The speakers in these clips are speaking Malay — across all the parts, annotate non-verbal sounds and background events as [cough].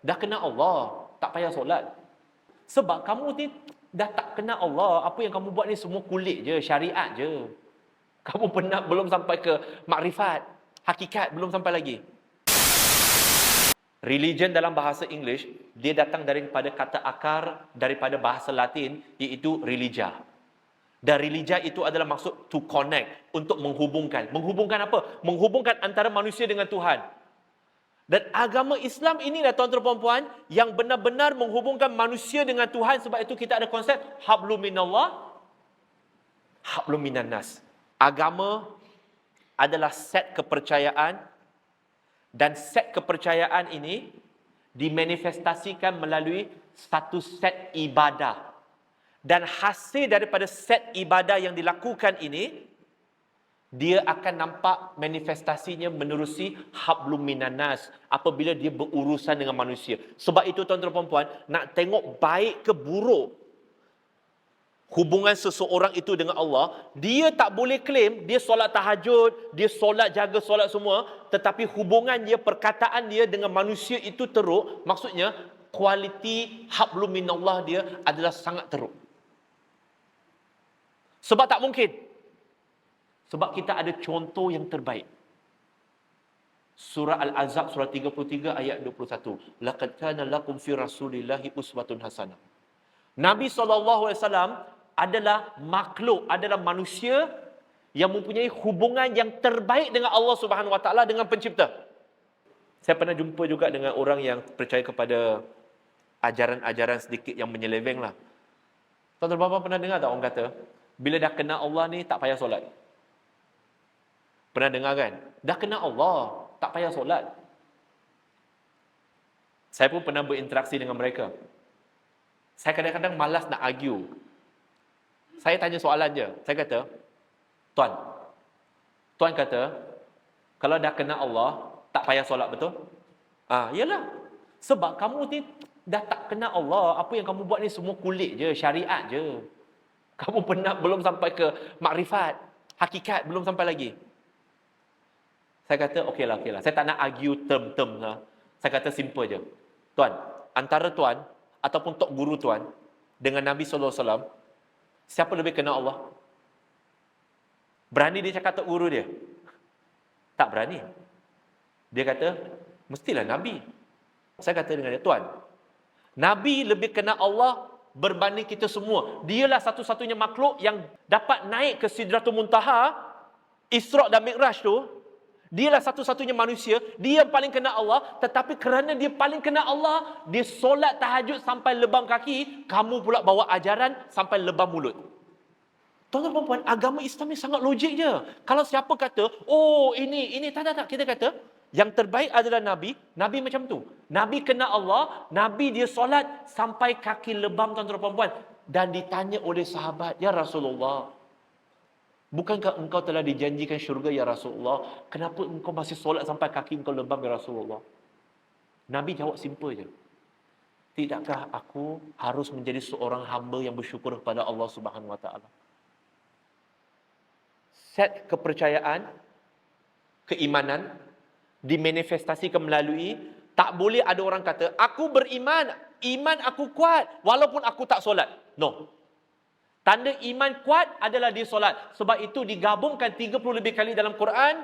dah kena Allah, tak payah solat. Sebab kamu ni dah tak kena Allah, apa yang kamu buat ni semua kulit je, syariat je. Kamu pernah belum sampai ke makrifat, hakikat belum sampai lagi. Religion dalam bahasa English, dia datang daripada kata akar daripada bahasa Latin iaitu religia. Dan religia itu adalah maksud to connect, untuk menghubungkan. Menghubungkan apa? Menghubungkan antara manusia dengan Tuhan. Dan agama Islam inilah tuan-tuan dan puan yang benar-benar menghubungkan manusia dengan Tuhan sebab itu kita ada konsep hablum minallah hablum minan nas. Agama adalah set kepercayaan dan set kepercayaan ini dimanifestasikan melalui satu set ibadah. Dan hasil daripada set ibadah yang dilakukan ini dia akan nampak manifestasinya menerusi hablum minanas apabila dia berurusan dengan manusia. Sebab itu tuan-tuan dan puan, nak tengok baik ke buruk hubungan seseorang itu dengan Allah, dia tak boleh claim dia solat tahajud, dia solat jaga solat semua, tetapi hubungan dia, perkataan dia dengan manusia itu teruk, maksudnya kualiti hablum minallah dia adalah sangat teruk. Sebab tak mungkin sebab kita ada contoh yang terbaik. Surah Al-Azab surah 33 ayat 21. Laqad kana lakum fi Rasulillahi uswatun hasanah. Nabi SAW adalah makhluk, adalah manusia yang mempunyai hubungan yang terbaik dengan Allah Subhanahu Wa Taala dengan pencipta. Saya pernah jumpa juga dengan orang yang percaya kepada ajaran-ajaran sedikit yang menyeleweng lah. Tuan-tuan bapa pernah dengar tak orang kata, bila dah kena Allah ni tak payah solat. Pernah dengar kan? Dah kena Allah, tak payah solat. Saya pun pernah berinteraksi dengan mereka. Saya kadang-kadang malas nak argue. Saya tanya soalan je. Saya kata, Tuan, Tuan kata, kalau dah kena Allah, tak payah solat betul? Ah, iyalah. Sebab kamu ni dah tak kena Allah. Apa yang kamu buat ni semua kulit je, syariat je. [laughs] Kamu pernah belum sampai ke makrifat, hakikat belum sampai lagi. Saya kata, okey lah, okey lah. Saya tak nak argue term-term lah. Saya kata simple je. Tuan, antara tuan ataupun tok guru tuan dengan Nabi SAW, siapa lebih kenal Allah? Berani dia cakap tok guru dia? Tak berani. Dia kata, mestilah Nabi. Saya kata dengan dia, Tuan, Nabi lebih kenal Allah berbanding kita semua. Dialah satu-satunya makhluk yang dapat naik ke Sidratul Muntaha, Isra' dan Mi'raj tu, Dialah satu-satunya manusia, dia yang paling kena Allah, tetapi kerana dia paling kena Allah, dia solat tahajud sampai lebam kaki, kamu pula bawa ajaran sampai lebam mulut. Tuan-tuan dan puan, agama Islam ni sangat logik je. Kalau siapa kata, oh ini, ini, tak, tak, tak. Kita kata, yang terbaik adalah Nabi, Nabi macam tu. Nabi kena Allah, Nabi dia solat sampai kaki lebam tuan-tuan dan puan. Dan ditanya oleh sahabat, Ya Rasulullah, Bukankah engkau telah dijanjikan syurga ya Rasulullah? Kenapa engkau masih solat sampai kaki engkau lebam ya Rasulullah? Nabi jawab simple je. Tidakkah aku harus menjadi seorang hamba yang bersyukur kepada Allah Subhanahu wa taala? Set kepercayaan, keimanan dimanifestasikan melalui tak boleh ada orang kata aku beriman, iman aku kuat walaupun aku tak solat. No, Tanda iman kuat adalah dia solat. Sebab itu digabungkan 30 lebih kali dalam Quran.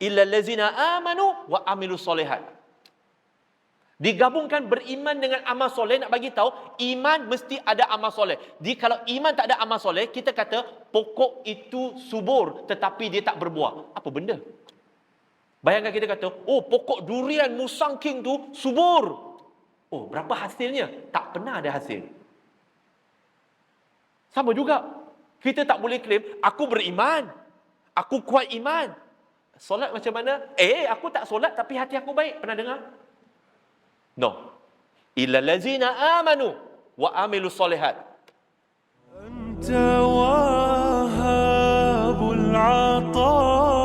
Illa lazina amanu wa amilu solehat. Digabungkan beriman dengan amal soleh. Nak bagi tahu iman mesti ada amal soleh. Jadi kalau iman tak ada amal soleh, kita kata pokok itu subur tetapi dia tak berbuah. Apa benda? Bayangkan kita kata, oh pokok durian musang king tu subur. Oh berapa hasilnya? Tak pernah ada hasil. Sama juga. Kita tak boleh claim, aku beriman. Aku kuat iman. Solat macam mana? Eh, aku tak solat tapi hati aku baik. Pernah dengar? No. Illa lazina amanu wa amilu solehat. Anta wahabul ataa